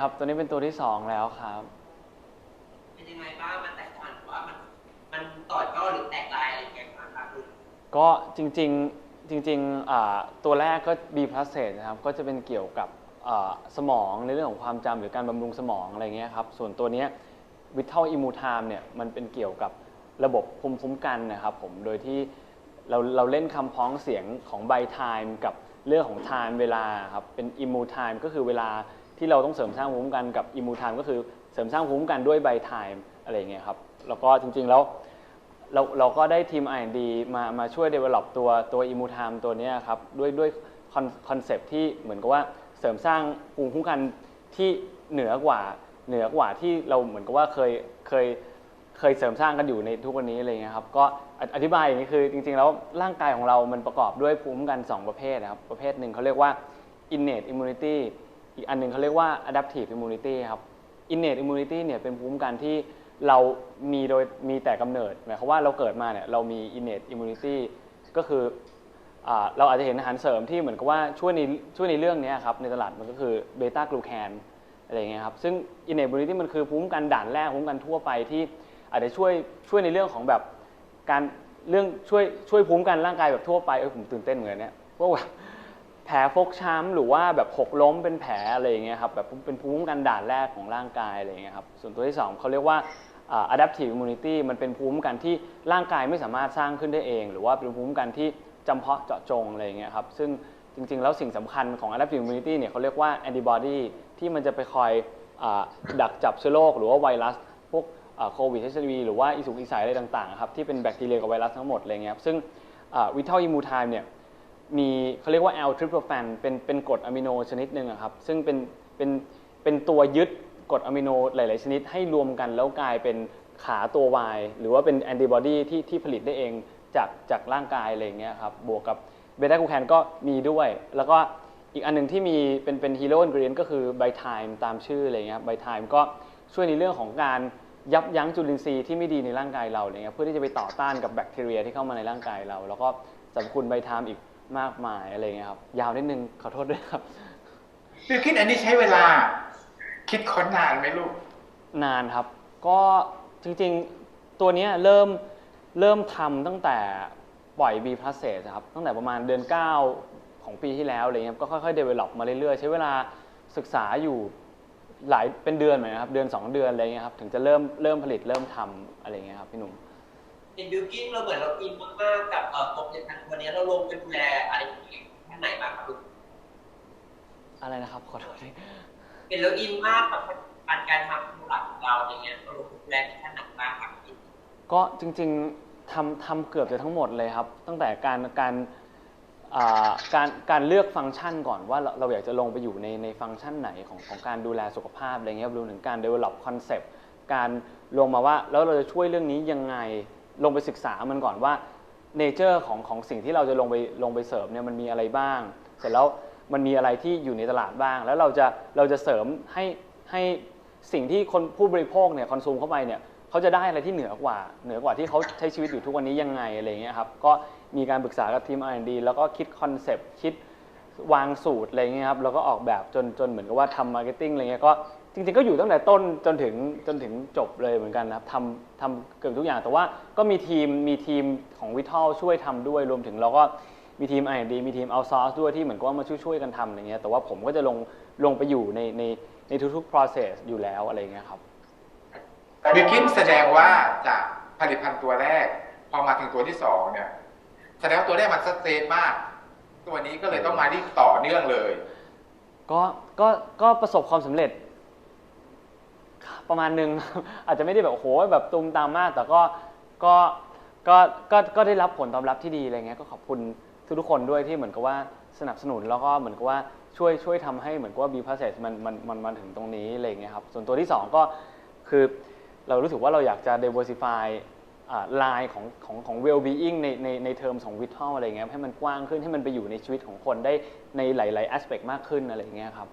ครับ ตัวนี้เป็นตัวที่สองแล้วครับ เป็นยังไงบ้างมันแตกต่างหรือว่ามันมันต่อยอดหรือแตกลายอะไรยังไงบ้างครับคุณก็จริงๆจริงๆอ่าตัวแรกก็ B plus นะครับ ก็จะเป็นเกี่ยวกับอ่าสมองในเรื่องของความจำหรือการบำรุงสมองอะไรเงี้ยครับ ส่วนตัวเนี้วิทเทลอิมูทามเนี่ยมันเป็นเกี่ยวกับระบบภูมิคุ้มกันนะครับผมโดยที่เราเราเล่นคำพ้องเสียงของไบไทม์กับเรื่องของ time เวลาครับเป็นอิมูไทม์ก็คือเวลา ที่เราต้องเสริมสร้างภูมิคุ้มกันกับอิมูไทม์ก็คือเสริมสร้างภูมิคุ้มกันด้วยไบไทม์อะไรเงี้ยครับแล้วก็จริงๆแล้วเราเราก็ได้ทีม R&D มามาช่วย develop ตัวตัวอิมูทามตัวนี้ครับด้วยด้วยคอนเซปที่เหมือนกับว่าเสริมสร้างภูมิคุ้มกันที่เหนือกว่าเหนือกว่าที่เราเหมือนกับว่าเคยเคยเคยเสริมสร้างกันอยู่ในทุกวันนี้อะไรเงี้ยครับก็ออธิบายอย่างนี้คือจริงๆแล้วร่างกายของเรามันประกอบด้วยภูมิคุ้มกัน 2 ประเภทนะครับประเภทหนึ่งเขาเรียกว่า innate immunity อีกอันหนึ่งเขาเรียกว่า adaptive immunity ครับ innate immunity เนี่ยเป็นภูมิคุ้มกันที่เรามีโดยมีแต่กำเนิดหมายความว่าเราเกิดมาเนี่ยเรามี innate immunity ก็คืออเราอาจจะเห็นอาหารเสริมที่เหมือนกับว่าช่วยในช่วยในเรื่องนี้ครับในตลาดมันก็คือเบต้ากลูแคนอะไรอย่างเงี้ยครับซึ่ง innate immunity มันคือภูมิคุ้มกันด่านแรกภูมิคุ้มกันทั่วไปที่อาจจะช่วยช่วยในเรื่องของแบบการเรื่องช่วยช่วยภูมิคุ้มกันร่างกายแบบทั่วไปเออผมตื่นเต้นเหมือนเนี่ยพวกแบบ ผลฟกช้ำหรือว่าแบบหกล้มเป็นแผลอะไรอย่างเงี้ยครับแบบเป็นภูมิคุ้มกันด่านแรกของร่างกายอะไรอย่างเงี้ยครับส่วนตัวที่สองเขาเรียกว่า adaptive immunity มันเป็นภูมิคุ้มกันที่ร่างกายไม่สามารถสร้างขึ้นได้เอง หรือว่าเป็นภูมิคุ้มกันที่จำเพาะเจาะจงอะไรอย่างเงี้ยครับซึ่งจริง ๆ แล้วสิ่งสำคัญของ adaptive immunity เนี่ยเขาเรียกว่า antibody ที่มันจะไปคอยอดักจับเชื้อโรคหรือว่าไวรัส พวกโควิด HIV หรือว่าอีสุกอีใสอะไรต่างๆครับที่เป็นแบคทีเรียกับไวรัสทั้งหมดอะไรเงี้ยครับซึ่งวิทัลอิมูทามเนี่ย มีเขาเรียกว่า L tryptophan เป็นเป็นกรดอะมิโนชนิดหนึ่งครับ ซึ่งเป็นเป็นเป็นตัวยึดกรดอะมิโนหลาย ๆ ชนิดให้รวมกันแล้วกลายเป็นขาตัว Y หรือว่าเป็นแอนติบอดีที่ที่ผลิตได้เองจากจากร่างกายอะไรอย่างเงี้ยครับ บวกกับเบต้ากูแคนก็มีด้วย แล้วก็อีกอันหนึงที่มีเป็นเป็นฮีโร่อินกรีนก็คือไบไทม์ตามชื่ออะไรเงี้ยไบไทม์ก็ช่วยในเรื่องของการยับยั้งจุลินทรีย์ที่ไม่ดีในร่างกายเราอะไรเงี้ยเพื่อที่จะไปต่อต้านกับแบคทีเรียที่เข้ามาในร่างกายเรา แล้วก็สรรพคุณไบไทม์อีก มากมายอะไรเงี้ยครับ ยาวนิดนึงขอโทษด้วยครับคือคิดอันนี้ใช้เวลา คิดค้นนานไหมลูก นานครับ ก็จริงๆตัวเนี้ยเริ่มเริ่มทำตั้งแต่ปล่อย B plus เครับ ตั้งแต่ประมาณเดือน 9 ของปีที่แล้วอะไรเงี้ยก็ค่อยๆ develop มาเรื่อยๆ ใช้เวลาศึกษาอยู่หลายเป็นเดือนเหมือนกันครับ เดือน 2 เดือนอะไรเงี้ยครับ ถึงจะเริ่มเริ่มผลิตเริ่มทำอะไรเงี้ยครับพี่หนุ่ม เป็นบิวกิ้นเราเหมือนเราอินมากๆกับเอ่อกรมยานวันนี้เราลงไปดูแลอะไรอย่างเงี้ยแค่ไหนบ้างครับคุณอะไรนะครับขอโทษทีเป็นเราอินมากกับการการทำธุรกิจของเราอย่างเงี้ยเราลงไปดูแลแค่ไหนบ้างครับก็จริงๆทำทำเกือบจะทั้งหมดเลยครับ ตั้งแต่การการอ่าการการเลือกฟังก์ชันก่อนว่าเราเราอยากจะลงไปอยู่ในในฟังก์ชันไหนของของการดูแลสุขภาพอะไรเงี้ยรวมถึงการ develop concept การลงมาว่าแล้วเราจะช่วยเรื่องนี้ยังไง ลงไปศึกษามันก่อนว่า nature ของของสิ่งที่เราจะลงไปลงไปเสริมเนี่ยมันมีอะไรบ้าง เสร็จแล้วมันมีอะไรที่อยู่ในตลาดบ้าง แล้วเราจะเราจะเสริมให้ให้สิ่งที่คนผู้บริโภคเนี่ยคอนซูมเข้าไปเนี่ยเขาจะได้อะไรที่เหนือกว่า เหนือกว่าที่เขาใช้ชีวิตอยู่ทุกวันนี้ยังไงอะไรเงี้ยครับก็มีการปรึกษากับทีม R&D แล้วก็คิดคอนเซปต์คิดวางสูตรอะไรเงี้ยครับแล้วก็ออกแบบจนจนเหมือนกับว่าทำมาร์เก็ตติ้งอะไรเงี้ยก็ จริงๆก็อยู่ตั้งแต่ต้นจนถึงจนถึงจบเลยเหมือนกันนะครับทำทำเกือบทุกอย่าง แต่ว่าก็มีทีมมีทีมของวิทัลช่วยทำด้วยรวมถึงเราก็มีทีม R&D มีทีม outsource ด้วยที่เหมือนกับว่ามาช่วยๆกันทำอะไรเงี้ยแต่ว่าผมก็จะลงลงไปอยู่ในในในทุกๆ process อยู่แล้วอะไรเงี้ยครับ บิวกินแสดงว่าจากผลิตภัณฑ์ตัวแรก พอมาถึงตัวที่สองเนี่ย แสดงว่าตัวแรกมันสเตนมาก ตัวนี้ก็เลยต้องมาที่ต่อเนื่องเลย ก็ก็ก็ประสบความสำเร็จ ประมาณหนึง อาจจะไม่ได้แบบโอ้โหแบบตูมตามมาก แต่ก็ก็ก็ก็ก็ได้รับผลตอบรับที่ดีอะไรเงี้ยก็ขอบคุณทุกๆคนด้วยที่เหมือนกับว่าสนับสนุนแล้วก็เหมือนกับว่าช่วยช่วยทำให้เหมือนกับว่า B process มันมันมันมาถึงตรงนี้อะไรเงี้ยครับส่วนตัวที่สองก็คือเรารู้สึกว่าเราอยากจะ diversify ลายของของของ well being ในในในเทอมของ vital อะไรเงี้ยให้มันกว้างขึ้นให้มันไปอยู่ในชีวิตของคนได้ในหลาย ๆ aspect มากขึ้นอะไรเงี้ยครับ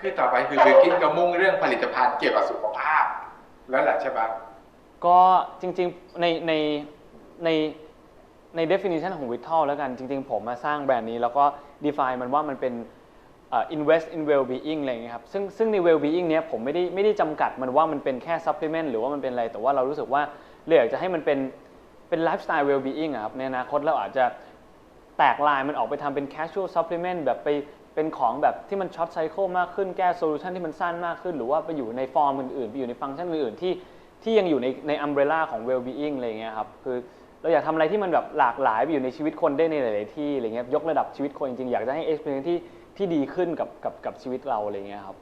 คือต่อไปคือบิวกินก็มุ่งเรื่องผลิตภัณฑ์เกี่ยวกับสุขภาพ แล้วแหละใช่ปะก็จริงๆในในในใน definition ของ Vital แล้วกันจริง ๆ ผมมาสร้างแบรนด์นี้ แล้วก็ define มันว่ามันเป็น invest in well being อะไรอย่างเงี้ยครับซึ่งซึ่งใน well being เนี้ยผมไม่ได้ไม่ได้จำกัดมันว่ามันเป็นแค่ supplement หรือว่ามันเป็นอะไร แต่ว่าเรารู้สึกว่าเราอยากจะให้มันเป็นเป็น lifestyle well being อะครับในอนาคตเราอาจจะ แตกลายมันออกไปทำเป็น casual supplement แบบไปเป็นของแบบที่มันช็อตไซเคิลมากขึ้นแก้โซลูชันที่มันสั้นมากขึ้น หรือว่าไปอยู่ในฟอร์มอื่นๆ ไปอยู่ในฟังก์ชันอื่นๆที่ที่ยังอยู่ในในอัมเบรล่าของ well being อะไรอย่างเงี้ยครับคือเราอยากทำอะไรที่มันแบบหลากหลายไปอยู่ในชีวิตคนได้ในหลายๆที่อะไรเงี้ยยกระดับชีวิตคนจริงๆอยากจะให้ experience ที่ที่ดีขึ้นกับกับกับชีวิตเราอะไรเงี้ยครับ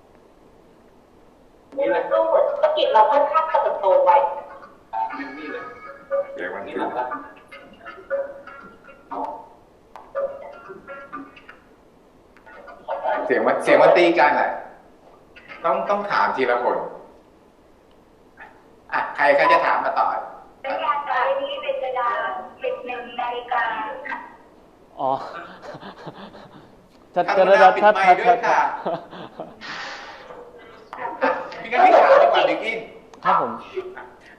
นี่มันก็เหมือนธุรกิจเราค่อนข้างเติบโตไวเดี๋ยวมันนี่ เสียงมันเสียงมันตีกันอะต้องต้องถามทีละคนอะใครใครจะถามมาต่อเป็นการขายนี้เป็นกระดาษเป็นหนึ่งนาฬิกาอ๋อจะท่านจะหัวหน้าปิดถ้าไมถ้าค์ด้วยค่ะพี่กันพี่ถามดีกว่าบิ๊กอินครับผม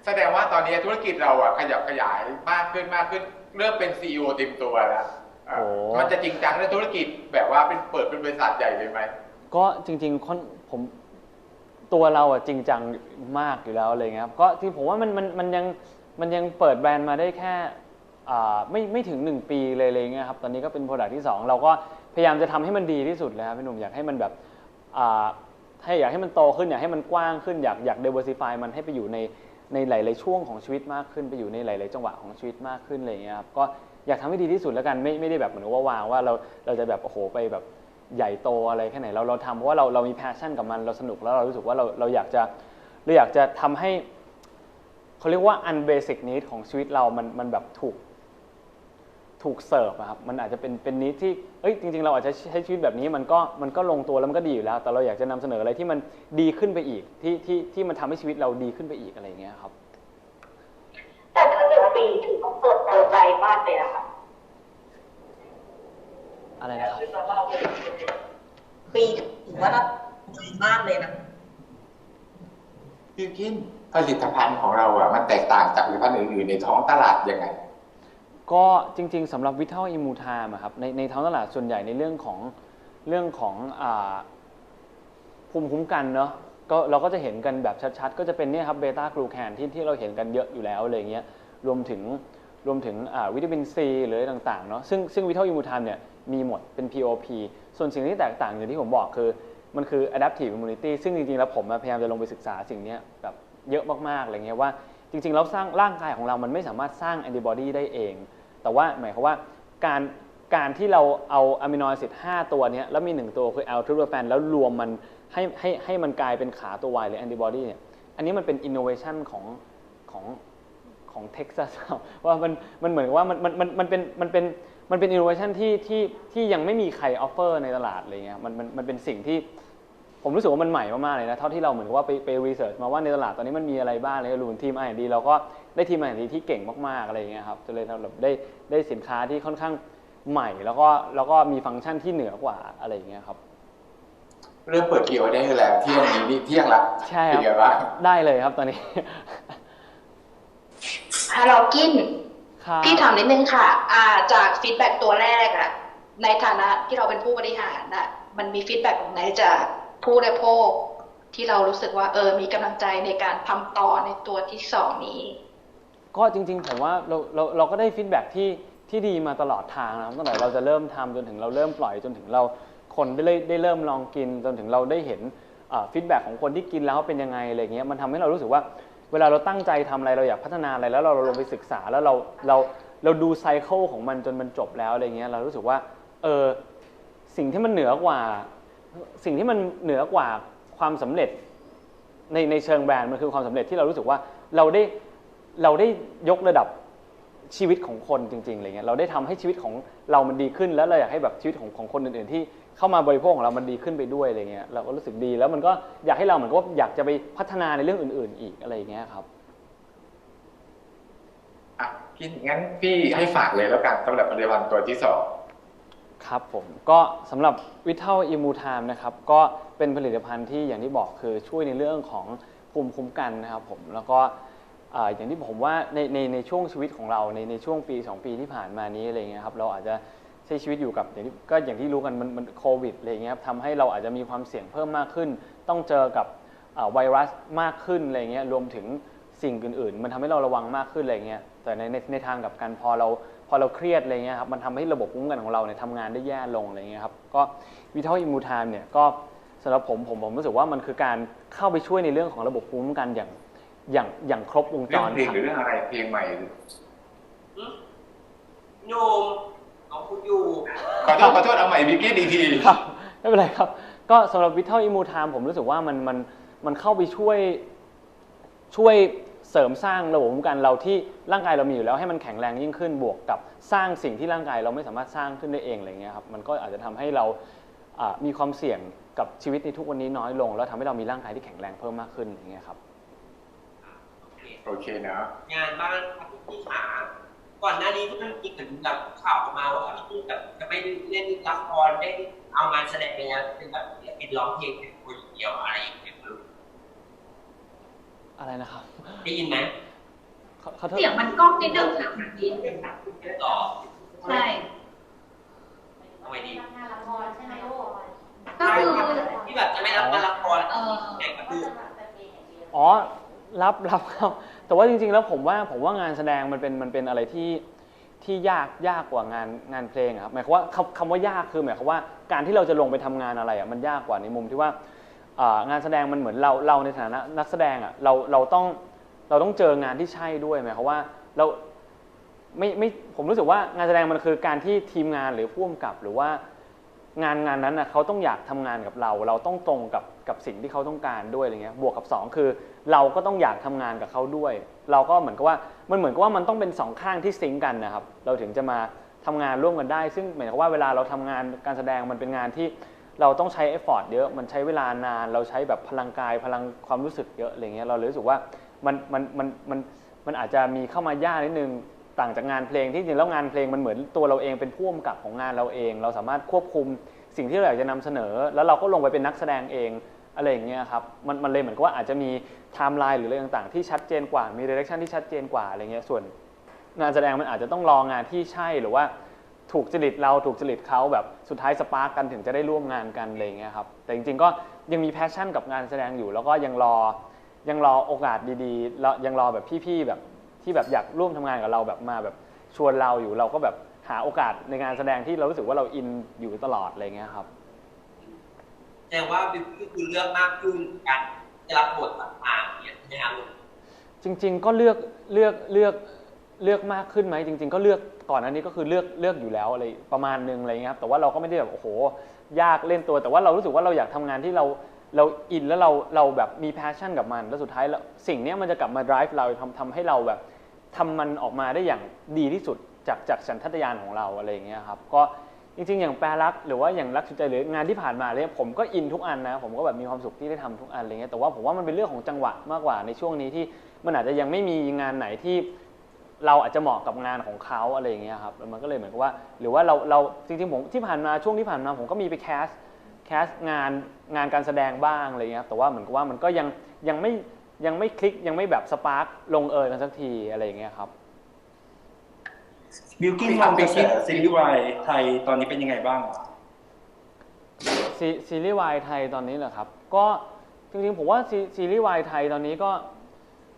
แสดงว่าตอนนี้ธุรกิจเราอะขยับขยายมากขึ้นมากขึ้น เริ่มเป็นซีอเต็มตัวแล้วเอ่อ โอ้ มันจะจริงจังในธุรกิจแบบว่าเป็นเปิดเป็นบริษัทใหญ่เลยไหม ก็จริงๆค่อนผมตัวเราอะจริงจังมากอยู่แล้วอะไรเงี้ยครับก็ที่ผมว่ามันมันมันยังมันยังเปิดแบรนด์มาได้แค่อ่าไม่ไม่ถึง 1 ปีเลยอะไรเงี้ยครับตอนนี้ก็เป็นโปรดักที่ 2 เราก็พยายามจะทำให้มันดีที่สุดเลยครับพี่หนุ่มอยากให้มันแบบอ่าให้อยากให้มันโตขึ้นอยากให้มันกว้างขึ้นอยากอยาก diversify มันให้ไปอยู่ในในหลาย ๆ ช่วงของชีวิตมากขึ้นไปอยู่ในหลาย ๆ จังหวะของชีวิตมากขึ้นอะไรเงี้ยครับก็ อยากทำให้ดีที่สุดแล้วกันไม่ไม่ได้แบบเหมือนว่าวางว่าเราเราจะแบบโอ้โหไปแบบใหญ่โตอะไรแค่ไหนเราเราทำเพราะว่าเราเรามี passion กับมันเราสนุกแล้วเรารู้สึกว่าเราเราอยากจะเราอยากจะทำให้เขาเรียกว่า unbasic need ของชีวิตเรามันมันแบบถูกถูกเสิร์ฟครับมันอาจจะเป็นเป็นนิดที่เอ้ยจริง ๆ เราอาจจะใช้ชีวิตแบบนี้มันก็มันก็ลงตัวแล้วมันก็ดีอยู่แล้ว แต่เราอยากจะนำเสนออะไรที่มันดีขึ้นไปอีกที่ที่ที่มันทำให้ชีวิตเราดีขึ้นไปอีกอะไรอย่างเงี้ยครับแต่ถ้าหนึ่งปีถือว่าเติบโตไวมากเลยนะ อะไรนะครับปีถือว่าเราดีมากเลยนะพี่กินผลิตภัณฑ์ของเราอะมันแตกต่างจากผลิตภัณฑ์อื่นๆในท้องตลาดยังไง ก็จริง ๆสำหรับวิทัลอิมูทามครับในในท้องตลาดส่วนใหญ่ในเรื่องของเรื่องของอาภูมิคุ้มกันเนาะก็เราก็จะเห็นกันแบบชัดๆ ก็จะเป็นเนี่ยครับเบต้ากลูแคนที่ที่เราเห็นกันเยอะอยู่แล้วอะไรเงี้ยรวมถึงรวมถึงอ่าวิตามินซีหรืออะไรต่างๆเนาะซึ่งซึ่งวิทัลอิมูทามเนี่ย มีหมดเป็น POP ส่วนสิ่งที่แตกต่างอย่างที่ผมบอกคือ มันคือ adaptive immunity ซึ่งจริงๆ แล้วผมพยายามจะลงไปศึกษาสิ่งนี้แบบเยอะมากๆอะไรเงี้ยว่าจริงๆ แล้วสร้างร่างกายของเรามันไม่สามารถสร้างแอนติบอดีได้เอง แต่ว่าหมายความว่าการการที่เราเอาอะมิโนแอซิด5ตัวนี้แล้วมี 1 ตัวคือแอลทริปโตแฟนแล้วรวมมันให้ให้ให้มันกลายเป็นขาตัว Y หรือแอนติบอดีเนี่ยอันนี้มันเป็นอินโนเวชันของของของเท็กซัสว่ามันมันเหมือนว่ามันมันมันมันเป็นมันเป็น มันเป็นอินโนเวชันที่ที่ที่ยังไม่มีใครออฟเฟอร์ในตลาดอะไรเงี้ยมันมันมันเป็นสิ่งที่ผมรู้สึกว่ามันใหม่มากๆเลยนะเท่าที่เราเหมือนกับว่าไปไปรีเสิร์ชมาว่าในตลาดตอนนี้มันมีอะไรบ้างเลยรวมทีมไอดีเราก็ได้ทีมไอดีที่เก่งมากๆอะไรอย่างเงี้ยครับจะเลยทำแบบได้ได้สินค้าที่ค่อนข้างใหม่ แล้วก็แล้วก็มีฟังก์ชันที่เหนือกว่าอะไรอย่างเงี้ยครับเริ่มเปิดกี่ออเดอร์แล้วเที่ยงนี้นี่เที่ยงละใช่เป็นคไงรับบ้างได้เลยครับตอนนี้ฮัลโหลกินครับ พี่ถามนิดนึงค่ะอ่าจากฟีดแบ็กตัวแรกอะในฐานะที่เราเป็นผู้บริหารน่ะมันมีฟีดแบ็กของไหนจากผู้บริโภคที่เรารู้สึกว่าเออมีกำลังใจในการทำต่อในตัวที่สองนี้ ก็จริงๆผมว่าเราเราเราก็ได้ฟีดแบ็กที่ที่ดีมาตลอดทางนะครับตั้งแต่เราจะเริ่มทำจนถึงเราเริ่มปล่อยจนถึงเราคนได้เลยได้เริ่มลองกินจนถึงเราได้เห็นฟีดแบ็กของคนที่กินแล้วเป็นยังไงอะไรเงี้ยมันทำให้เรารู้สึกว่าเวลาเราตั้งใจทำอะไรเราอยากพัฒนาอะไรแล้วเราลงไปศึกษาแล้วเราเราเราดูไซเคิลของมันจนมันจบแล้วอะไรเงี้ยเรารู้สึกว่าเออสิ่งที่มันเหนือกว่า สิ่งที่มันเหนือกว่าความสำเร็จในในเชิงแบรนด์มันคือความสำเร็จที่เรารู้สึกว่าเราได้เราได้ยกระดับชีวิตของคนจริงๆอะไรเงี้ยเราได้ทำให้ชีวิตของเรามันดีขึ้นแล้วเราอยากให้แบบชีวิตของของคนอื่นๆที่ เข้ามาบริโภคของเรามันดีขึ้นไปด้วยอะไรเงี้ยเราก็รู้สึกดีแล้วมันก็อยากให้เราเหมือนกับว่าอยากจะไปพัฒนาในเรื่องอื่น ๆ อีกอะไรอย่างเงี้ยครับอะกินงั้นพี่ให้ฝากเลยแล้วกันสำหรับผลิตภัณฑ์ตัวที่สองครับผมก็สำหรับวิทัลอิมูทามนะครับก็เป็นผลิตภัณฑ์ที่อย่างที่บอกคือช่วยในเรื่องของภูมิคุ้มกันนะครับผมแล้วก็อ่าอย่างที่ผมว่าในในในช่วงชีวิตของเราในในช่วงปี 2 ปีที่ผ่านมานี้อะไรเงี้ยครับเราอาจจะ ใช้ชีวิตอยู่กับอย่างที่ก็อย่างที่รู้กันมันมันโควิดอะไรอย่างเงี้ยครับทำให้เราอาจจะมีความเสี่ยงเพิ่มมากขึ้น ต้องเจอกับอ่าไวรัสมากขึ้นอะไรเงี้ยรวมถึงสิ่งอื่นๆ มันทำให้เราระวังมากขึ้นอะไรเงี้ยแต่ในในในทางกลับกันพอเราพอเราเครียดอะไรเงี้ยครับมันทำให้ระบบภูมิคุ้มกันของเราเนี่ยทำงานได้แย่ลงอะไรเงี้ยครับก็วิทัลอิมูทามเนี่ยก็สำหรับผมผมผมรู้สึกว่ามันคือการเข้าไปช่วยในเรื่องของระบบภูมิคุ้มกันอย่างอย่างอย่างครบวงจเรื่องรเพลงหรือเรื่องอะไรเพลงใหม่หรือ โยม เอาพูดอยู่ขอโทษขอโทษเอาใหม่บิกกี้อีกทีครับไม่เป็นไรครับ ก็สำหรับวิทัลอิมูทามผมรู้สึกว่ามันมันมันเข้าไปช่วยช่วยเสริมสร้างระบบคุ้มกันเราที่ร่างกายเรามีอยู่แล้วให้มันแข็งแรงยิ่งขึ้นบวกกับสร้างสิ่งที่ร่างกายเราไม่สามารถสร้างขึ้นได้เองอะไรเงี้ยครับมันก็อาจจะทำให้เราอ่ามีความเสี่ยงกับชีวิตในทุกวันนี้น้อยลง แล้วทำให้เรามีร่างกายที่แข็งแรงเพิ่มมากขึ้นอย่างเงี้ยครับ โอเคเนาะงานบ้านครับพี่ขา ก่อนหน้านี้ที่มันมีเหมือนแบบข่าวออกมาว่าพี่แบบจะไม่เล่นละครได้เอางานแสดงไปแล้วเป็นแบบศิลปินร้องเพลงเป็นคนเดียวอะไรอย่างเงี้ยไม่รู้อะไรนะครับได้ยินไหมขอขอโทษเสียงมันกล้องนิดนึงค่ะแบบนี้ต่อใช่ทำไมดีก็คือที่แบบจะไม่รับงานละครเอ่อแต่ก็คืออ๋อ รับรับครับ แต่ว่าจริง ๆ แล้วผมว่าผมว่างานแสดงมันเป็นมันเป็นอะไรที่ที่ยากยากกว่างานงานเพลงอะครับหมายความว่าคำคำว่ายากคือหมายความว่าการที่เราจะลงไปทำงานอะไรอะมันยากกว่าในมุมที่ว่าอ่างานแสดงมันเหมือนเราเราในฐานะนักแสดงอะเราเราต้องเราต้องเจองานที่ใช่ด้วยหมายความว่าเราไม่ไม่ผมรู้สึกว่างานแสดงมันคือการที่ทีมงานหรือผู้กำกับหรือว่างานงานนั้นนะเขาต้องอยากทำงานกับเรา เราต้องตรงกับ กับสิ่งที่เขาต้องการด้วยอะไรเงี้ยบวกกับ 2 คือ เราก็ต้องอยากทำงานกับเขาด้วย เราก็เหมือนกับว่ามันเหมือนกับว่ามันต้องเป็นสองข้างที่ซิงกันนะครับเราถึงจะมาทำงานร่วมกันได้ ซึ่งหมายความว่าเวลาเราทำงานการแสดงมันเป็นงานที่เราต้องใช้เอฟฟอร์ตเยอะ มันใช้เวลานาน เราใช้แบบพลังกายพลังความรู้สึกเยอะอะไรเงี้ย เราเลยรู้สึกว่ามันมันมันมันมันอาจจะมีเข้ามายากนิดนึง ต่างจากงานเพลงที่จริงแล้วงานเพลงมันเหมือนตัวเราเองเป็นผู้กำกับของงานเราเอง เราสามารถควบคุมสิ่งที่เราอยากจะนำเสนอ แล้วเราก็ลงไปเป็นนักแสดงเอง อะไรอย่างเงี้ยครับมันมันเลยเหมือนกับว่าอาจจะมีไทม์ไลน์หรืออะไรต่างๆที่ชัดเจนกว่ามีดิเรกชันที่ชัดเจนกว่าอะไรเงี้ยส่วนงานแสดงมันอาจจะต้องรองานที่ใช่หรือว่าถูกจริตเราถูกจริตเขาแบบสุดท้ายสปาร์กกันถึงจะได้ร่วมงานกันอะไรเงี้ยครับแต่จริงๆก็ยังมีแพชชั่นกับงานแสดงอยู่ แล้วก็ยังรอยังรอโอกาสดีๆแล้วยังรอแบบพี่ๆแบบที่แบบอยากร่วมทำงานกับเราแบบมาแบบชวนเราอยู่เราก็แบบหาโอกาสในงานแสดงที่เรารู้สึกว่าเราอินอยู่ตลอดอะไรเงี้ยครับ แต่ว่าบิ๊กก็คือเลือกมากขึ้นการจะรับบทต่างๆเนี่ยนะครับจริง ๆ ก็เลือกเลือกเลือกเลือกมากขึ้นไหมจริง ๆ ก็เลือกก่อนอันนี้ก็คือเลือกเลือกอยู่แล้วอะไรประมาณนึงอะไรเงี้ยครับแต่ว่าเราก็ไม่ได้แบบโอ้โห ยากเล่นตัว แต่ว่าเรารู้สึกว่าเราอยากทำงานที่เราเราอินแล้วเราเราแบบมีแพชชั่นกับมัน แล้วสุดท้ายสิ่งนี้มันจะกลับมา drive เราทำทำให้เราแบบทำมันออกมาได้อย่างดีที่สุดจากจากสัญชาตญาณของเราอะไรอย่างเงี้ยครับก็ จริงๆ อย่างแปรรักหรือว่าอย่างรักสุดใจหรืองานที่ผ่านมาเนี่ยผมก็อินทุกอันนะผมก็แบบมีความสุขที่ได้ทำทุกอันอะไรเงี้ยแต่ว่าผมว่ามันเป็นเรื่องของจังหวะมากกว่าในช่วงนี้ที่มันอาจจะยังไม่มีงานไหนที่เราอาจจะเหมาะกับงานของเขาอะไรอย่างเงี้ยครับแล้วมันก็เลยเหมือนกับว่า หรือว่าเราเราจริงๆผมที่ผ่านมาช่วงที่ผ่านมาผมก็มีไปแคสแคสงานงานการแสดงบ้างอะไรเงี้ยครับแต่ว่าเหมือนกับว่ามันก็ยังยังไม่ยังไม่คลิกยังไม่แบบสปาร์กลงเอยกันสักทีอะไรอย่างเงี้ยครับ บิลกิ้นมองกระแสซีรีส์วายไทยตอนนี้เป็นยังไงบ้างซีซีรีส์วายไทยตอนนี้เหรอครับ ก็จริงๆผมว่าซีซีรีส์วายไทยตอนนี้ก็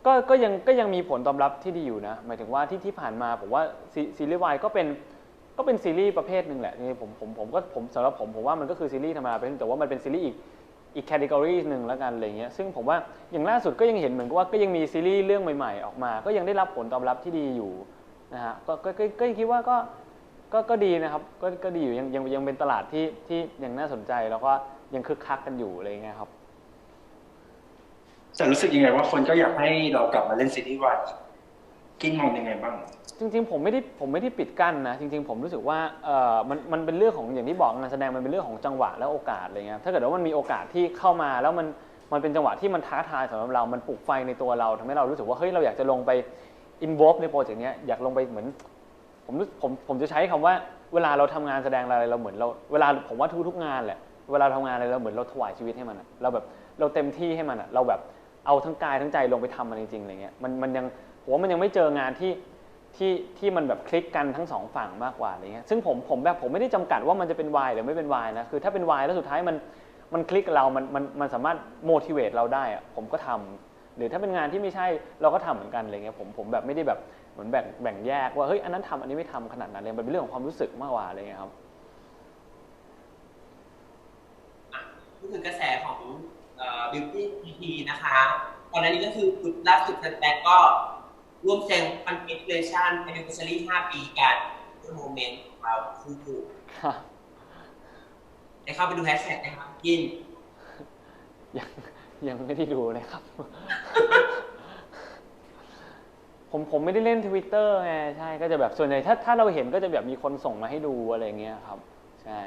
ก็ก็ยังก็ยังมีผลตอบรับที่ดีอยู่นะ หมายถึงว่าที่ที่ผ่านมาผมว่าซีซีรีส์วายก็เป็นก็เป็นซีรีส์ประเภทหนึ่งแหละนี่ผมผมผมก็ผมสำหรับผมผมว่ามันก็คือซีรีส์ธรรมดาเป็นแต่ว่ามันเป็นซีรีส์อีกอีกแคตตากรีหนึ่งแล้วกันอะไรเงี้ยซึ่งผมว่าอย่างล่าสุดก็ยังเห็นเหมือนกับว่าก็ยังมีซีรีส์เรื่องใหม่ ๆ ออกมา ก็ยังได้รับผลตอบรับที่ดีอยู่ นะฮะก็ก็ก็ก็ยังคิดว่าก็ก็ก็ดีนะครับก็ก็ดีอยู่ยังยังยังเป็นตลาดที่ที่ยังน่าสนใจแล้วก็ยังคึกคักกันอยู่อะไรเงี้ยครับแต่รู้สึกยังไงว่าคนก็อยากให้เรากลับมาเล่นซีรีส์วายกิ้งมองยังไงบ้าง จริง ๆ ผมไม่ได้ผมไม่ได้ปิดกั้นนะจริง ๆ ผมรู้สึกว่าเออมันมันเป็นเรื่องของอย่างที่บอกงานแสดงมันเป็นเรื่องของจังหวะและโอกาสอะไรเงี้ยถ้าเกิดว่ามันมีโอกาสที่เข้ามาแล้วมันมันเป็นจังหวะที่มันท้าทายสำหรับเรา มันปลุกไฟในตัวเราทำให้เรารู้สึกว่าเฮ้ยเราอยากจะลงไป อินวอ e ในโปรเจกต์เนี้ยอยากลงไปเหมือน ผมรู้ผมผมจะใช้คำว่าเวลาเราทำงานแสดงอะไรเราเหมือนเราเวลาผมว่าทุกทุกงานแหละเวลาทำงานอะไรเราเหมือนเราถวายชีวิตให้มันเราแบบเราเต็มที่ให้มันเราแบบเอาทั้งกายทั้งใจลงไปทำมันจริงๆอะไรเงี้ยมันมันยังผมว่ามันยังไม่เจองานที่ที่ที่มันแบบคลิกกันทั้งสองฝั่งมากกว่าอะไรเงี้ยซึ่งผมผมแบบผมไม่ได้จำกัดว่ามันจะเป็นวายหรือไม่เป็นวายนะคือถ้าเป็นวายแล้วสุดท้ายมันมันคลิกเรามันมันมันสามารถ motivate เราได้อะผมก็ทำ หรือถ้าเป็นงานที่ไม่ใช่เราก็ทำเหมือนกันอะไรเงี้ยผมผมแบบไม่ได้แบบเหมือนแบ่งแบ่งแยกว่าเฮ้ยอันนั้นทำอันนี้ไม่ทำขนาดนั้นเลยมันเป็นเรื่องของความรู้สึกมากกว่าอะไรเงี้ยครับอะพูดถึงกระแสของบิวตี้พีพีนะคะตอนนี้ก็คือคุณล่าสุดแฟนๆก็ร่วมแสดงคอนเทนต์เลชั่นเป็นเ n อร์ซารี5ปีกันด้วยโมเมนต์ของเราคู่ได้เข้าไปดูแฮชแท็กนะครับกินยัง ยังไม่ได้ดูเลยครับ ผมผมไม่ได้เล่นทวิตเตอร์ไงใช่ก็จะแบบส่วนใหญ่ถ้าถ้าเราเห็นก็จะแบบมีคนส่งมาให้ดูอะไรเงี้ยครับ ใช่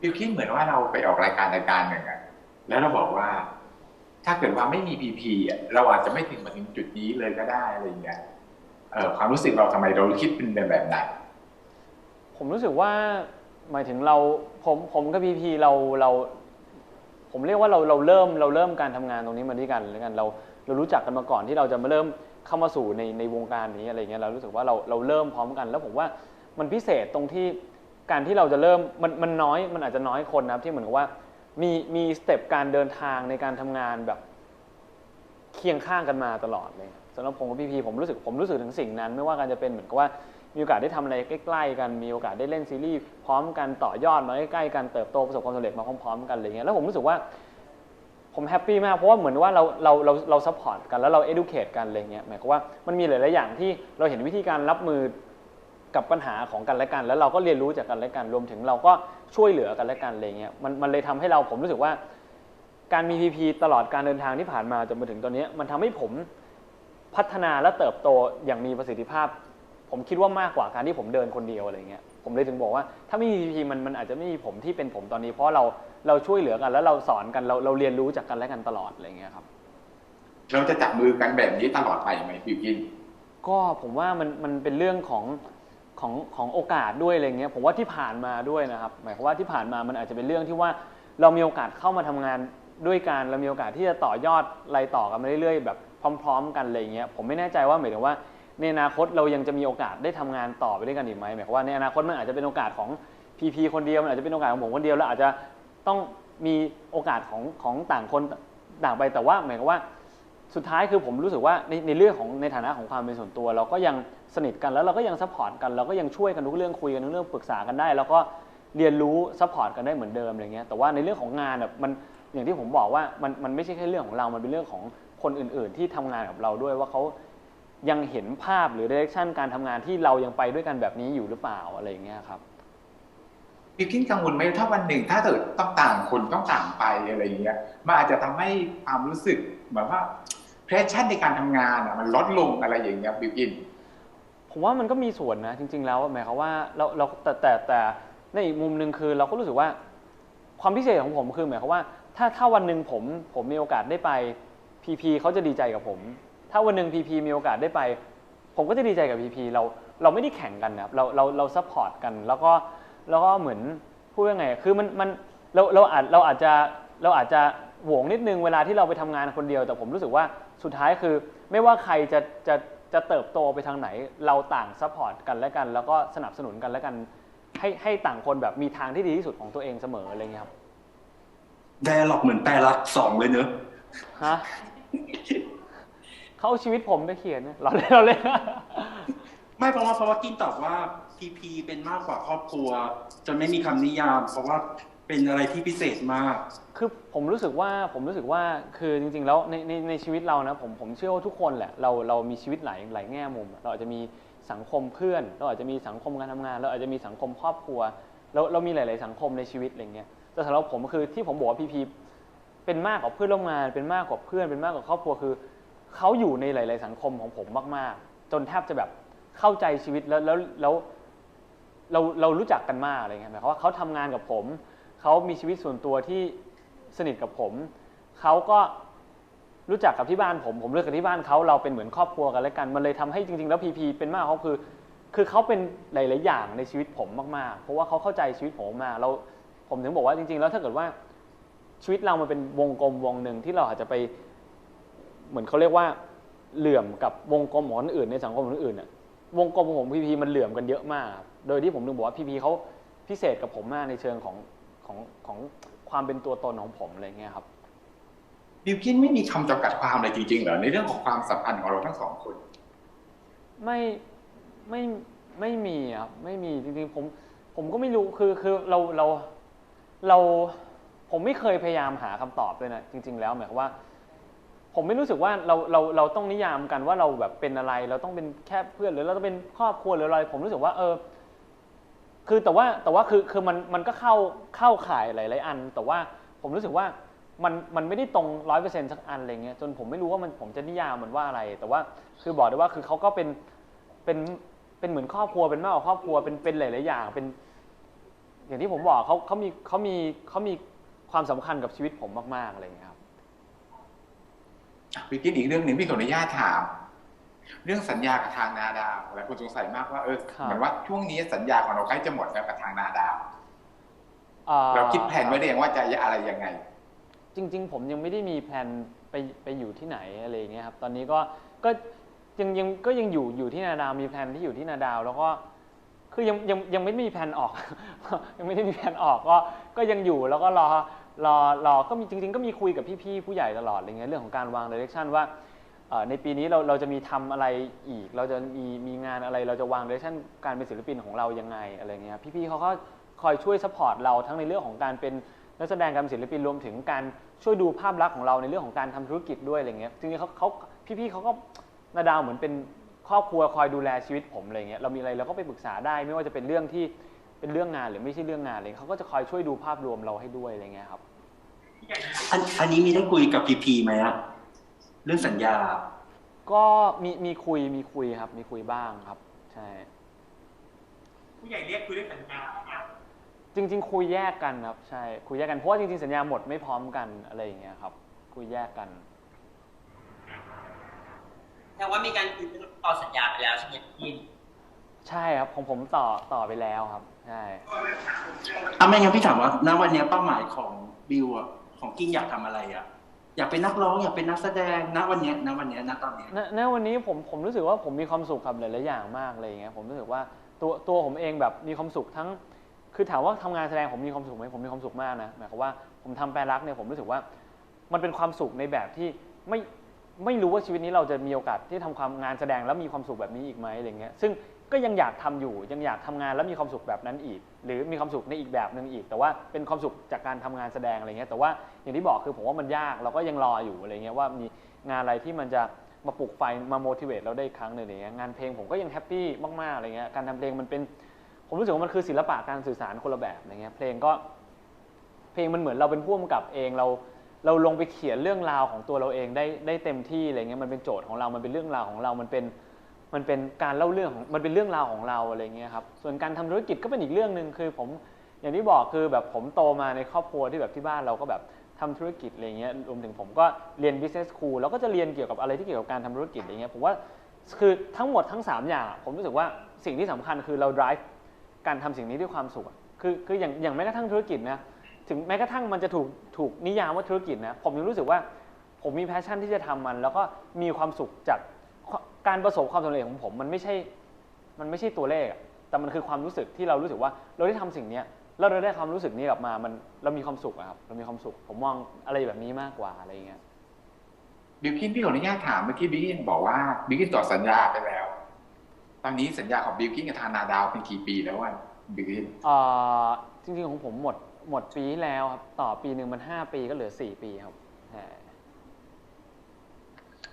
บิวคิดเหมือนว่าเราไปออกรายการรายการหนึ่งอะแล้วเราบอกว่า ถ้าเกิดว่าไม่มีพีพีอะเราอาจจะไม่ถึงมาถึงจุดนี้เลยก็ได้อะไรอย่างเงี้ยเออความรู้สึกเราทำไมเราคิดเป็นแบบนั้นผมรู้สึกว่า หมายถึงเราผมผมกับพีพีเราเราผมเรียกว่าเราเราเริ่มเราเริ่มการทำงานตรงนี้มาด้วยกันแล้วกันเราเรารู้จักกันมาก่อนที่เราจะมาเริ่มเข้ามาสู่ในในวงการนี้อะไรเงี้ยเรารู้สึกว่าเราเราเริ่มพร้อมกัน แล้วผมว่ามันพิเศษตรงที่การที่เราจะเริ่มมันมันน้อยมันอาจจะน้อยคนนะครับที่เหมือนกับว่ามีมีสเต็ปการเดินทางในการทำงานแบบเคียงข้างกันมาตลอดเลยสำหรับผมกับพี่พีผมรู้สึกผมรู้สึกถึงสิ่งนั้น ไม่ว่าการจะเป็นเหมือนกับว่า มีโอกาสได้ทำอะไรใกล้ๆ กัน มีโอกาสได้เล่นซีรีส์พร้อมกันต่อยอดมาใกล้ๆกันเติบโตประสบความสำเร็จมาพร้อมๆกันอะไรเงี้ยแล้วผมรู้สึกว่าผมแฮปปี้มากเพราะว่าเหมือนว่าเราเราเราเราซัพพอร์ตกันแล้วเราเอดูเคทกันอะไรเงี้ยหมายความว่ามันมีหลายๆอย่างที่เราเห็นวิธีการรับมือกับปัญหาของกันและกัน แล้วเราก็เรียนรู้จากกันและกันรวมถึงเราก็ช่วยเหลือกันและกันอะไรเงี้ยมันมันเลยทำให้เราผมรู้สึกว่า การมี PP ตลอดการเดินทางที่ผ่านมาจนมาถึงตอนนี้มันทำให้ผมพัฒนาและเติบโตอย่างมีประสิทธิภาพ ผมคิดว่ามากกว่าการที่ผมเดินคนเดียวอะไรเงี้ยผมเลยถึงบอกว่าถ้าไม่มี PP มันมันอาจจะไม่มีผมที่เป็นผมตอนนี้ เพราะเราเราช่วยเหลือกัน แล้วเราสอนกันเราเราเรียนรู้จากกันและกันตลอดอะไรเงี้ยครับ เราจะจับมือกันแบบนี้ตลอดไปไหมบิวกินก็ผมว่ามันมันเป็นเรื่องของของของโอกาสด้วยอะไรเงี้ยผมว่าที่ผ่านมาด้วยนะครับ หมายความว่าที่ผ่านมามันอาจจะเป็นเรื่องที่ว่าเรามีโอกาสเข้ามาทำงานด้วยกันเรามีโอกาสที่จะต่อยอดอะไรต่อกันมาเรื่อยๆแบบพร้อม ๆ กันอะไรเงี้ยผมไม่แน่ใจว่าหมายถึงว่า ในอนาคตเรายังจะมีโอกาสได้ทำงานต่อไปด้วยกันอีกไหมหมายความว่าในอนาคตมันอาจจะเป็นโอกาสของพีพีคนเดียวมันอาจจะเป็นโอกาสของผมคนเดียวแล้วอาจจะต้องมีโอกาสของของต่างคนต่างไปแต่ว่าหมายความว่าสุดท้ายคือผมรู้สึกว่าในในเรื่องของในฐานะของความเป็นส่วนตัว เราก็ยังสนิทกันแล้วเราก็ยังซัพพอร์ตกันเราก็ยังช่วยกันทุกเรื่องคุยกันทุกเรื่องปรึกษากันได้ แล้วก็เรียนรู้ซัพพอร์ตกันได้เหมือนเดิมอะไรเงี้ยแต่ว่าในเรื่องของงานแบบมันอย่างที่ผมบอกว่ามันมันไม่ใช่แค่เรื่องของเรา มันเป็นเรื่องของคนอื่น ๆ ที่ทำงานกับเราด้วยว่าเขา ยังเห็นภาพหรือเดเรคชันการทำงานที่เรายังไปด้วยกันแบบนี้อยู่หรือเปล่าอะไรอย่างเงี้ยครับบิวกินกังวลไหมถ้าวันหนึ่งถ้าเกิดต้องต่างคนต้องต่างไปอะไรอย่างเงี้ยมันอาจจะทำให้ความรู้สึกเหมือนว่าเพรสชั่นในการทำงานอะมันลดลงอะไรอย่างเงี้ยบิวกินผมว่ามันก็มีส่วนนะจริง ๆ แล้วหมายความว่าเราเราแต่แต่แต่ในอีกมุมหนึ่งคือเราก็รู้สึกว่าความพิเศษของผมคือหมายความว่า ถ้าถ้าวันหนึ่งผมผมมีโอกาสได้ไปพีพีเขาจะดีใจกับผม ถ้าวันหนึ่งพีพีมีโอกาสได้ไป ผมก็จะดีใจกับพีพีเราเราไม่ได้แข่งกันนะครับเราเราเราซัพพอร์ตกัน แล้วก็แล้วก็เหมือนพูดยังไง คือมันมันเราเราอาจเราอาจจะเราอาจจะหวงนิดนึงเวลาที่เราไปทำงานคนเดียว แต่ผมรู้สึกว่าสุดท้ายคือ ไม่ว่าใครจะจะจะเติบโตไปทางไหน เราต่างซัพพอร์ตกันและกัน แล้วก็สนับสนุนกันและกัน ให้ให้ต่างคนแบบมีทางที่ดีที่สุดของตัวเองเสมออะไรเงี้ยครับไดร์ล็อกเหมือนแปลรักสองเลยเนอะฮะ เขาเอาชีวิตผมไปเขียนนะเราเล่นเราเล่น ไม่เพราะว่าเพราะว่ากินตอบว่าพีพีเป็นมากกว่าครอบครัว จนไม่มีคำนิยาม เพราะว่าเป็นอะไรที่พิเศษมาก คือผมรู้สึกว่าผมรู้สึกว่าคือจริงๆแล้วในในในชีวิตเรานะผมผมเชื่อว่าทุกคนแหละเราเรามีชีวิตหลายหลายแง่มุม เราอาจจะมีสังคมเพื่อน เราอาจจะมีสังคมการทำงาน เราอาจจะมีสังคมครอบครัว เราเรามีหลาย ๆ สังคมในชีวิตอะไรเงี้ยแต่สำหรับผมคือที่ผมบอกว่าพีพีเป็นมากกว่าเพื่อนร่วมงาน เป็นมากกว่าเพื่อนเป็นมากกว่าครอบครัวคือ เขาอยู่ในหลาย ๆ สังคมของผมมาก ๆ จนแทบจะแบบเข้าใจชีวิตแล้วแล้วแล้วเราเรารู้จักกันมากอะไรเงี้ยหมายความว่าเขาทำงานกับผม เขามีชีวิตส่วนตัวที่สนิทกับผม เขาก็รู้จักกับที่บ้านผม ผมเลือกกับที่บ้านเขาเราเป็นเหมือนครอบครัวกันแล้วกัน มันเลยทำให้จริง ๆ แล้วพีพีเป็นมากเขาคือ คือเขาเป็นหลาย ๆ อย่างในชีวิตผมมาก ๆ เพราะว่าเขาเข้าใจชีวิตผมมากเราผมถึงบอกว่าจริง ๆ แล้วถ้าเกิดว่าชีวิตเรามันเป็นวงกลมวงหนึ่งที่เราอาจจะไป เหมือนเขาเรียกว่าเหลื่อมกับวงกลมของคนอื่นในสังคมคนอื่นน่ะวงกลมของผมพีพีมันเหลื่อมกันเยอะมากครับโดยที่ผมถึงบอกว่าพีพีเขาพิเศษกับผมมากในเชิงของของของความเป็นตัวตนของผมอะไรเงี้ยครับ บิวกินไม่มีคำจำกัดความอะไรจริงๆเหรอในเรื่องของความสัมพันธ์ของเราทั้งสองคน ไม่ไม่ไม่มีครับไม่มีจริงๆผมผมก็ไม่รู้คือคือเราเราเราผมไม่เคยพยายามหาคำตอบเลยนะจริง ๆ แล้วหมายความว่า ผมไม่รู้สึกว่าเราเราเราต้องนิยามกันว่าเราแบบเป็นอะไร เราต้องเป็นแค่เพื่อนหรือเราต้องเป็นครอบครัวหรืออะไร ผมรู้สึกว่าเออ คือแต่ว่าแต่ว่าคือคือมันมันก็เข้าเข้าข่ายหลายๆอัน แต่ว่าผมรู้สึกว่ามันมันไม่ได้ตรงร้อยเปอร์เซ็นต์สักอันอะไรเงี้ยจนผมไม่รู้ว่ามันผมจะนิยามมันว่าอะไร แต่ว่าคือบอกได้ว่าคือเขาก็เป็นเป็นเป็นเหมือนครอบครัวเป็นมากกว่าครอบครัวเป็นเป็นหลายๆอย่างเป็น อย่างที่ผมบอกเขาเขามีเขามีเขามีความสำคัญกับชีวิตผมมากๆอะไรเงี้ยครับ บิวกินอีกเรื่องหนึ่งพี่ขออนุญาตถาม เรื่องสัญญากับทางนาดาวหลายคนสงสัยมากว่าเออครับเหมือนว่าช่วงนี้สัญญาของเราใกล้จะหมดแล้วกับทางนาดาวอ่เราคิดแผนไว้หรือยังว่าจะอะไรยังไง จริง ๆ ผมยังไม่ได้มีแผนไปไปอยู่ที่ไหนอะไรอย่างเงี้ยครับ ตอนนี้ก็ก็ยังยังก็ยังอยู่อยู่ที่นาดาวมีแผนที่อยู่ที่นาดาว แล้วก็คือยังยังยังไม่ได้มีแผนออก ยังไม่ได้มีแผนออกก็ก็ยังอยู่แล้วก็รอ รอรอก็มีจริง ๆ ก็มีคุยกับพี่ๆผู้ใหญ่ตลอดอะไรเงี้ยเรื่องของการวาง direction ว่าเอ่อในปีนี้เราเราจะมีทำอะไรอีก เราจะมีมีงานอะไรเราจะวาง direction การเป็นศิลปินของเรายังไงอะไรเงี้ยพี่ๆเขาก็คอยช่วย support เราทั้งในเรื่องของการเป็นนักแสดงการเป็นศิลปินรวมถึงการช่วยดูภาพลักษณ์ของเราในเรื่องของการทำธุรกิจด้วยอะไรเงี้ยจริงๆเขาเขาพี่ๆเขาก็นาดาวเหมือนเป็นครอบครัวคอยดูแลชีวิตผมอะไรเงี้ยเรามีอะไรเราก็ไปปรึกษาได้ ไม่ว่าจะเป็นเรื่องที่เป็นเรื่องงานหรือไม่ใช่เรื่องงานเลยเขาก็จะคอยช่วยดูภาพรวมเราให้ด้วยอะไรเงี้ยครับ อันอันนี้มีได้คุยกับพีพีไหมอะเรื่องสัญญา ก็มีมีคุยมีคุยครับ มีคุยบ้างครับ ใช่ ผู้ใหญ่เรียกคุยเรื่องสัญญาจริง ๆ คุยแยกกันครับ ใช่ คุยแยกกันเพราะว่าจริงๆสัญญาหมดไม่พร้อมกันอะไรอย่างเงี้ยครับ คุยแยกกันแต่ว่ามีการคุยเรื่องต่อสัญญาไปแล้วใช่ไหมพี่ใช่ครับของผมต่อต่อไปแล้วครับ ใช่อะไม่งั้นพี่ถามว่าณวันเนี้ยเป้าหมายของบิวอะ ของกิ้งอยากทำอะไรอะอยากเป็นนักร้องอยากเป็นนักแสดงณวันนี้ณวันนี้ณตอนนี้ณวันนี้ผมผมรู้สึกว่าผมมีความสุขกับหลายๆอย่างมากเลยอย่างเงี้ยผมรู้สึกว่าตัวตัวผมเองแบบมีความสุขทั้ง คือถามว่าทำงานแสดงผมมีความสุขไหมผมมีความสุขมากนะหมายความว่าผมทำแปลรักเนี่ยผมรู้สึกว่า มันเป็นความสุขในแบบที่ไม่ไม่รู้ว่าชีวิตนี้เราจะมีโอกาสที่ทำความงานแสดงแล้วมีความสุขแบบนี้อีกไหมอะไรเงี้ยซึ่ง ก็ยังอยากทำอยู่ยังอยากทำงานแล้วมีความสุขแบบนั้นอีก หรือมีความสุขในอีกแบบหนึ่งอีก แต่ว่าเป็นความสุขจากการทำงานแสดงอะไรเงี้ยแต่ว่าอย่างที่บอกคือผมว่ามันยากเราก็ยังรออยู่อะไรเงี้ยว่ามีงานอะไรที่มันจะมาปลุกไฟมา motivate เราได้ครั้งหนึ่งอะไรเงี้ยงานเพลงผมก็ยังแฮปปี้มากๆอะไรเงี้ยการทำเพลงมันเป็น ผมรู้สึกว่ามันคือศิลปะการสื่อสารคนละแบบอะไรเงี้ยเพลงก็เพลงมันเหมือนเราเป็นผู้กำกับเองเราเราลงไปเขียนเรื่องราวของตัวเราเองได้ได้เต็มที่อะไรเงี้ยมันเป็นโจทย์ของเรา มันเป็นเรื่องราวของเรา มันเป็น มันเป็นการเล่าเรื่องของมันเป็นเรื่องราวของเราอะไรเงี้ยครับส่วนการทำธุรกิจก็เป็นอีกเรื่องหนึ่งคือผมอย่างที่บอกคือแบบผมโตมาในครอบครัวที่แบบที่บ้านเราก็แบบทำธุรกิจอะไรเงี้ยรวมถึงผมก็เรียน business school แล้วก็จะเรียนเกี่ยวกับอะไรที่เกี่ยวกับการทำธุรกิจอะไรเงี้ยผมว่าคือทั้งหมดทั้งสามอย่าง ผมรู้สึกว่าสิ่งที่สำคัญคือเรา drive การทำสิ่งนี้ด้วยความสุขคือคืออย่างอย่างแม้กระทั่งธุรกิจนะถึงแม้กระทั่งมันจะถูกถูกนิยามว่าธุรกิจนะผมยังรู้สึกว่าผมมีแพชชั่นที่จะทำมัน แล้วก็มีความสุขจาก การประสบความสำเร็จของผมมันไม่ใช่มันไม่ใช่ตัวเลขอะแต่มันคือความรู้สึกที่เรารู้สึกว่าเราได้ทำสิ่งเนี้ยแล้วเราได้ความรู้สึกนี้กลับมามันเรามีความสุขอะครับเรามีความสุข ผมมองอะไรแบบนี้มากกว่าอะไรอย่างเงี้ย บิวกินพี่ขออนุญาตถามเมื่อกี้บิวกินบอกว่าบิวกินต่อสัญญาไปแล้ว ตอนนี้สัญญาของบิวกินกับทางนาดาวเป็นกี่ปีแล้วว่าบิวกินเอ่อจริงๆของผมหมดหมดปีที่แล้วครับต่อปีหนึ่งมันห้าปีก็เหลือสี่ปีครับใช่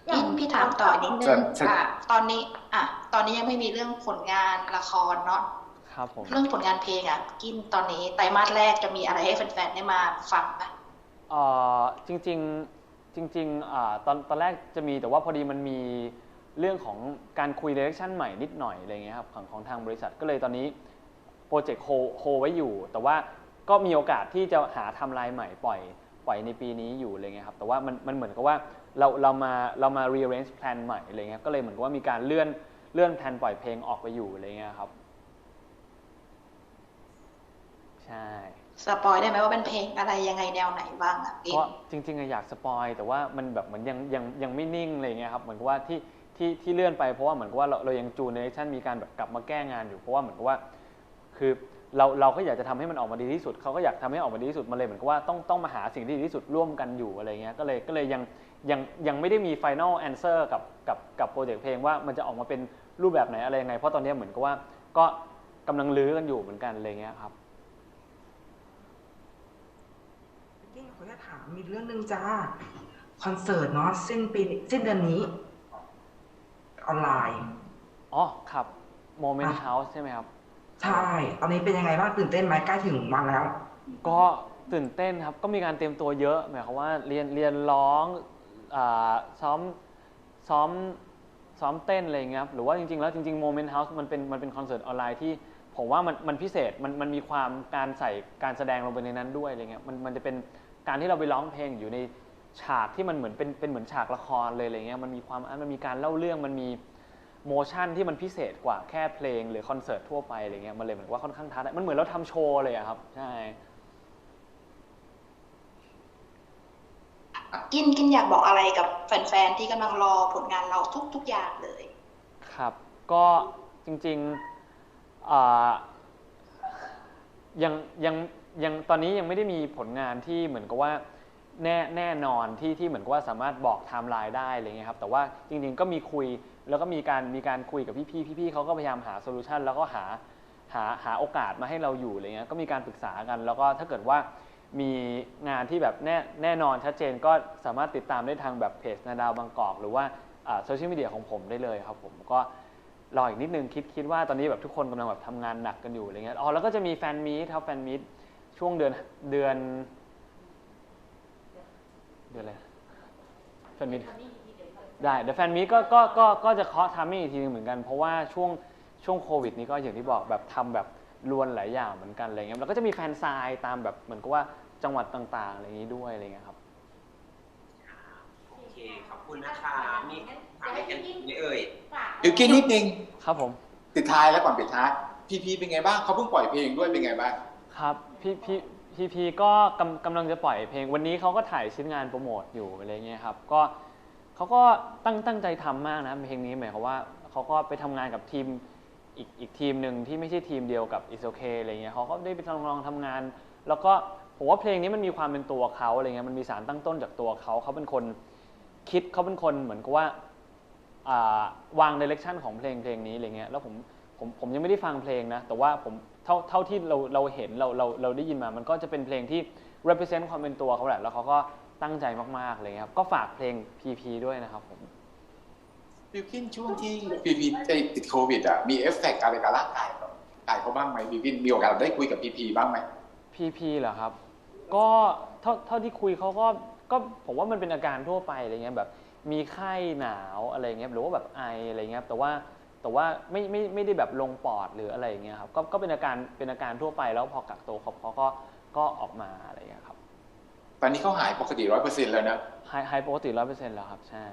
พี่พี่ถามต่อนิดนึเชิงญเชิญอะตอนนี้ อะ ตอนนี้ยังไม่มีเรื่องผลงานละครเนาะครับผมเรื่องผลงานเพลงอะ กินตอนนี้ไตรมาสแรกจะมีอะไรให้แฟนๆได้มาฟังปะเอ่อจริง ๆ จริงๆอ่าตอนตอนแรกจะมีแต่ว่าพอดีมันมีเรื่องของการคุยเดเรคชั่นใหม่นิดหน่อยอะไรเงี้ยครับของของทางบริษัทก็เลยตอนนี้โปรเจกต์โฮโฮไว้อยู่ แต่ว่าก็มีโอกาสที่จะหาไทำลายใหม่ปล่อยปล่อยในปีนี้อยู่อะไรเงี้ยครับแต่ว่ามันมันเหมือนกับว่า เราเรามาเรามา rearrange plan ใหม่อะไรเงี้ยก็เลยเหมือนกับว่ามีการเลื่อนเลื่อนแผนปล่อยเพลงออกไปอยู่อะไรเงี้ยครับ ใช่สปอยได้ไหมว่าเป็นเพลงอะไรยังไงแนวไหนบ้างอะกินก็จริงๆอะอยากสปอยแต่ว่ามันแบบเหมือนยังยังยังไม่นิ่งอะไรเงี้ยครับเหมือนกับว่าที่ที่ที่เลื่อนไปเพราะว่าเหมือนกับว่าเราเรายังจูนเนชั่นมีการแบบกลับมาแก้งานอยู่เพราะว่าเหมือนกับว่า คือเราเราก็อยากจะทำให้มันออกมาดีที่สุดเขาก็อยากทำให้ออกมาดีที่สุดมาเลยเหมือนกับว่าต้องต้องมาหาสิ่งที่ดีที่สุดร่วมกันอยู่อะไรเงี้ยก็เลยก็เลยยัง ยังยังไม่ได้มี final answer กับกับกับโปรเจกต์เพลงว่ามันจะออกมาเป็นรูปแบบไหนอะไรยังไง เพราะตอนนี้เหมือนกับว่าก็กำลังลื้อกันอยู่เหมือนกันอะไรเงี้ยครับกิ้งขออนุญาตถามมีเรื่องหนึ่งจ้าคอนเสิร์ตเนาะสิ้นปีสิ้นเดือนนี้ ออนไลน์อ๋อครับ Moment อะ House ใช่ไหมครับ ใช่ตอนนี้เป็นยังไงบ้างตื่นเต้นไหมใกล้ถึงวันแล้ว ก็ตื่นเต้นครับ ก็มีการเตรียมตัวเยอะ หมายความว่าเรียนเรียนร้องอา ซ้อมซ้อมซ้อมเต้นอะไรอย่างเงี้ยครับหรือว่าจริงๆแล้วจริงๆ Moment House มันเป็นมันเป็นคอนเสิร์ตออนไลน์ที่ผมว่ามันมันพิเศษมันมันมีความการใส่การแสดงลงไปในนั้นด้วยอะไรเงี้ยมันมันจะเป็นการที่เราไปร้องเพลงอยู่ในฉากที่มันเหมือนเป็นเป็นเหมือนฉากละครเลยอะไรเงี้ยมันมีความมันมีการเล่าเรื่องมันมีโมชั่นที่มันพิเศษกว่าแค่เพลงหรือคอนเสิร์ตทั่วไปอะไรเงี้ยมันเลยเหมือนว่าค่อนข้างท้าทายมันเหมือนเราทำโชว์เลยอะครับใช่ กินกินอยากบอกอะไรกับแฟนๆที่กำลังรอผลงานเราทุกๆอย่างเลย ครับ ก็จริงๆยังยังยังตอนนี้ยังไม่ได้มีผลงานที่เหมือนกับว่าแน่แน่นอนที่ที่เหมือนกับว่าสามารถบอกไทม์ไลน์ได้อะไรเงี้ยครับแต่ว่าจริงๆก็มีคุยแล้วก็มีการมีการคุยกับพี่ๆพี่ๆเขาก็พยายามหาโซลูชันแล้วก็หาหาหาโอกาสมาให้เราอยู่อะไรเงี้ยก็มีการปรึกษากัน แล้วก็ถ้าเกิดว่า มีงานที่แบบแน่แน่นอนชัดเจนก็สามารถติดตามได้ทางแบบเพจนาดาวบางกอกหรือว่าโซเชียลมีเดียของผมได้เลยครับผมก็รออีกนิดนึงคิดคิดว่าตอนนี้แบบทุกคนกำลังแบบทำงานหนักกันอยู่อะไรเงี้ยอ๋อแล้วก็จะมีแฟนมีตครับแฟนมีตช่วงเดือนเดือนเดือนอะไรแฟนมีตได้เดี๋ยวแฟนมีตก็ก็ก็ก็จะเคาะทามมิ่งอีกทีนึงเหมือนกันเพราะว่าช่วงช่วงโควิดนี้ก็อย่างที่บอกแบบทำแบบรวนหลายอย่างเหมือนกันอะไรเงี้ยแล้วก็จะมีแฟนซายตามแบบเหมือนกับว่า จังหวัดต่างๆอะไรอย่างนี้ด้วยอะไรเงี้ยครับ โอเคขอบคุณนะคะมีถามอะไรกันอีกไหมเอ่ยเดี๋ยวกินนิดนึงครับผมปิดท้ายแล้วก่อนปิดท้ายพีพีเป็นไงบ้างเขาเพิ่งปล่อยเพลงด้วยเป็นไงบ้างครับพี่พี่พี่พีก็กำกำลังจะปล่อยเพลง วันนี้เขาก็ถ่ายชิ้นงานโปรโมทอยู่อะไรเงี้ยครับก็เขาก็ตั้งตั้งใจทำมากนะเพลงนี้หมายความว่าเขาก็ไปทำงานกับทีมอีกอีกทีมหนึ่งที่ไม่ใช่ทีมเดียวกับ Is Okay อะไรเงี้ยเขาก็ได้ไปลองลองทำงาน แล้วก็ ผมว่าเพลงนี้มันมีความเป็นตัวเขาอะไรเงี้ยมันมีสารตั้งต้นจากตัวเขาเขาเป็นคนคิดเขาเป็นคนเหมือนกับว่าอ่าวางดิเรกชันของเพลงเพลงนี้อะไรเงี้ยแล้วผมผมผมยังไม่ได้ฟังเพลงนะ แต่ว่าผมเท่าเท่าที่เราเราเห็นเราเราเราได้ยินมา มันก็จะเป็นเพลงที่ represent ความเป็นตัวเขาแหละ แล้วเขาก็ตั้งใจมากๆเลยครับ ก็ฝากเพลง PP ด้วยนะครับผมบิวกินช่วงที่พีพีติดโควิดอะมีเอฟเฟกต์อะไรกับร่างกายเขากายเขาบ้างไหมบิวกินมีโอกาสได้คุยกับพีพีบ้างไหม PP เหรอครับ ก็เท่าเท่าที่คุยเขาก็ก็ผมว่ามันเป็นอาการทั่วไปอะไรเงี้ยแบบมีไข้หนาวอะไรเงี้ยหรือว่าแบบไออะไรเงี้ยแต่ว่าแต่ว่าไม่ไม่ไม่ได้แบบลงปอดหรืออะไรอย่างเงี้ยครับก็ก็เป็นอาการเป็นอาการทั่วไปแล้วพอกักตัวเขาเขาก็ก็ออกมาอะไรเงี้ยครับ ตอนนี้เขาหายปกติร้อยเปอร์เซ็นต์แล้วนะหายหายปกติร้อยเปอร์เซ็นต์แล้วครับใช่